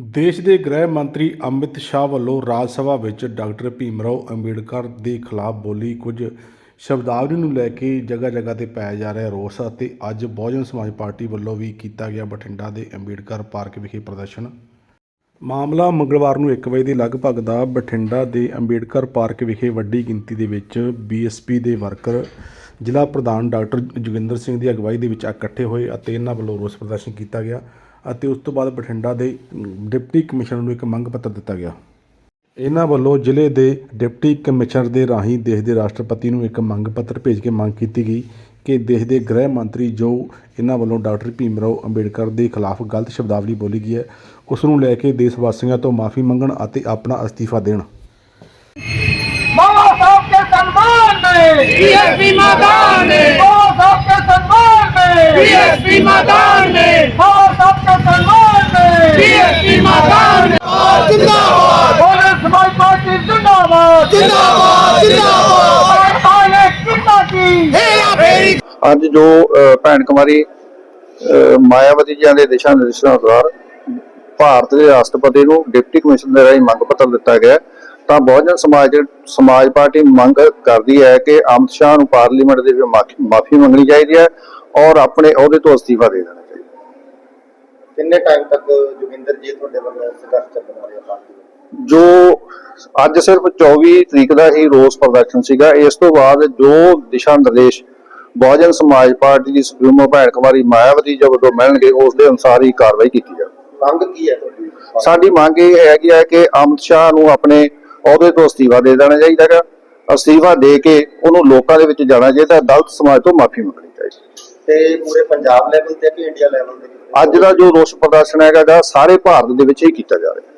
ਦੇਸ਼ ਦੇ ਗ੍ਰਹਿ ਮੰਤਰੀ ਅਮਿਤ ਸ਼ਾਹ ਵੱਲੋਂ ਰਾਜ ਸਭਾ ਵਿੱਚ ਡਾਕਟਰ ਭੀਮਰਾਓ ਅੰਬੇਡਕਰ ਦੇ ਖਿਲਾਫ ਬੋਲੀ ਕੁਝ ਸ਼ਬਦਾਵਲੀ ਨੂੰ ਲੈ ਕੇ ਜਗ੍ਹਾ ਜਗ੍ਹਾ ਤੇ ਪਾਇਆ ਜਾ ਰਿਹਾ ਰੋਸ ਅਤੇ ਅੱਜ ਬਹੁਜਨ ਸਮਾਜ ਪਾਰਟੀ ਵੱਲੋਂ ਵੀ ਕੀਤਾ ਗਿਆ ਬਠਿੰਡਾ ਦੇ ਅੰਬੇਡਕਰ ਪਾਰਕ ਵਿਖੇ ਪ੍ਰਦਰਸ਼ਨ। ਮਾਮਲਾ ਮੰਗਲਵਾਰ ਨੂੰ 1 ਵਜੇ ਦੇ ਲਗਭਗ ਦਾ ਬਠਿੰਡਾ ਦੇ ਅੰਬੇਡਕਰ ਪਾਰਕ ਵਿਖੇ ਵੱਡੀ ਗਿਣਤੀ ਦੇ ਵਿੱਚ ਬੀਐਸਪੀ ਦੇ ਵਰਕਰ, ਜ਼ਿਲ੍ਹਾ ਪ੍ਰਧਾਨ ਡਾਕਟਰ ਜੋਗਿੰਦਰ ਸਿੰਘ ਦੀ ਅਗਵਾਈ ਦੇ ਵਿੱਚ ਇਕੱਠੇ ਹੋਏ ਅਤੇ ਇਹਨਾਂ ਵੱਲੋਂ ਰੋਸ ਪ੍ਰਦਰਸ਼ਨ ਕੀਤਾ ਗਿਆ। ਅਤੇ ਉਸ ਤੋਂ ਬਾਅਦ ਬਠਿੰਡਾ ਦੇ ਡਿਪਟੀ ਕਮਿਸ਼ਨਰ ਨੂੰ ਇੱਕ ਮੰਗ ਪੱਤਰ ਦਿੱਤਾ ਗਿਆ। ਇਹਨਾਂ ਵੱਲੋਂ ਜ਼ਿਲ੍ਹੇ ਦੇ ਡਿਪਟੀ ਕਮਿਸ਼ਨਰ ਦੇ ਰਾਹੀਂ ਦੇਸ਼ ਦੇ ਰਾਸ਼ਟਰਪਤੀ ਨੂੰ ਇੱਕ ਮੰਗ ਪੱਤਰ ਭੇਜ ਕੇ ਮੰਗ ਕੀਤੀ ਗਈ ਕਿ ਦੇਸ਼ ਦੇ ਗ੍ਰਹਿ ਮੰਤਰੀ ਜੋ ਇਹਨਾਂ ਵੱਲੋਂ ਡਾਕਟਰ ਭੀਮ ਰਾਓ ਅੰਬੇਡਕਰ ਦੇ ਖਿਲਾਫ ਗਲਤ ਸ਼ਬਦਾਵਲੀ ਬੋਲੀ ਗਈ ਹੈ ਉਸ ਨੂੰ ਲੈ ਕੇ ਦੇਸ਼ ਵਾਸੀਆਂ ਤੋਂ ਮਾਫੀ ਮੰਗਣ ਅਤੇ ਆਪਣਾ ਅਸਤੀਫਾ ਦੇਣ। ਬਾਬਾ ਸਾਹਿਬ ਦੇ ਸਨਮਾਨ ਨੇ ਜੀਐਸਪੀ ਮਾਤਾ ਨੇ ਅੱਜ ਜੋ ਭੈਣ ਕੁਮਾਰੀ ਮਾਇਆਵਤੀ ਜੀ ਦੇ ਦਿਸ਼ਾ ਨਿਰਦੇਸ਼ਾਂ ਅਨੁਸਾਰ ਭਾਰਤ ਦੇ ਰਾਸ਼ਟਰਪਤੀ ਨੂੰ ਡਿਪਟੀ ਕਮਿਸ਼ਨਰ ਰਾਹੀਂ ਮੰਗ ਪੱਤਰ ਦਿੱਤਾ ਗਿਆ ਤਾਂ ਬਹੁਜਨ ਸਮਾਜ ਸਮਾਜ ਪਾਰਟੀ ਮੰਗ ਕਰਦੀ ਹੈ ਕਿ ਅਮਿਤ ਸ਼ਾਹ ਨੂੰ ਪਾਰਲੀਮੈਂਟ ਦੇ ਵਿੱਚ ਮਾਫੀ ਮੰਗਣੀ ਚਾਹੀਦੀ ਹੈ ਔਰ ਆਪਣੇ ਅਹੁਦੇ ਤੋਂ ਅਸਤੀਫਾ ਦੇ ਦੇਣਾ ਚਾਹੀਦਾ ਕਿੰਨੇ ਟਾਈਮ ਤੱਕ ਜੋਗਿੰਦਰ ਜੀ ਤੁਹਾਡੇ ਵੱਲੋਂ ਸੰਘਰਸ਼ ਚੱਲਣਾ ਰਿਹਾ ਪਾਰਟੀ ਜੋ ਅੱਜ ਸਿਰਫ 24 ਤਰੀਕ ਦਾ ਹੀ ਰੋਸ ਪ੍ਰਦਰਸ਼ਨ ਸੀਗਾ। ਇਸ ਤੋਂ ਬਾਅਦ ਜੋ ਦਿਸ਼ਾ ਨਿਰਦੇਸ਼ ਬਹੁਜਨ ਸਮਾਜ ਪਾਰਟੀ ਦੀ ਸੁਪਰੀਮੋ ਭੈਣ ਕੁਮਾਰੀ ਮਾਇਆਵਤੀ ਜੀ ਵੱਲੋਂ ਮਿਲਣਗੇ ਉਸ ਦੇ ਅਨੁਸਾਰ ਹੀ ਕਾਰਵਾਈ ਕੀਤੀ ਜਾਵੇ ਮੰਗ ਕੀ ਹੈ ਸਾਡੀ ਮੰਗ ਇਹ ਹੈਗੀ ਹੈ ਕਿ ਅਮਿਤ ਸ਼ਾਹ ਨੂੰ ਆਪਣੇ ਅਹੁਦੇ ਤੋਂ ਅਸਤੀਫਾ ਦੇ ਦੇਣਾ ਚਾਹੀਦਾ ਹੈ ਅਸਤੀਫਾ ਦੇ ਕੇ ਉਹਨੂੰ ਲੋਕਾਂ ਦੇ ਵਿੱਚ ਜਾਣਾ ਚਾਹੀਦਾ। ਹੈ, ਦਲਿਤ ਸਮਾਜ ਤੋਂ ਮਾਫੀ ਮੰਗਣੀ ਚਾਹੀਦੀ ਤੇ ਪੂਰੇ ਪੰਜਾਬ ਲੈਵਲ ਤੇ ਕਿ ਇੰਡੀਆ ਲੈਵਲ ਤੇ ਅੱਜ ਦਾ ਜੋ ਰੋਸ ਪ੍ਰਦਰਸ਼ਨ ਹੈਗਾ ਗਾ, ਸਾਰੇ ਭਾਰਤ ਦੇ ਵਿੱਚ ਹੀ ਕੀਤਾ ਜਾ ਰਿਹਾ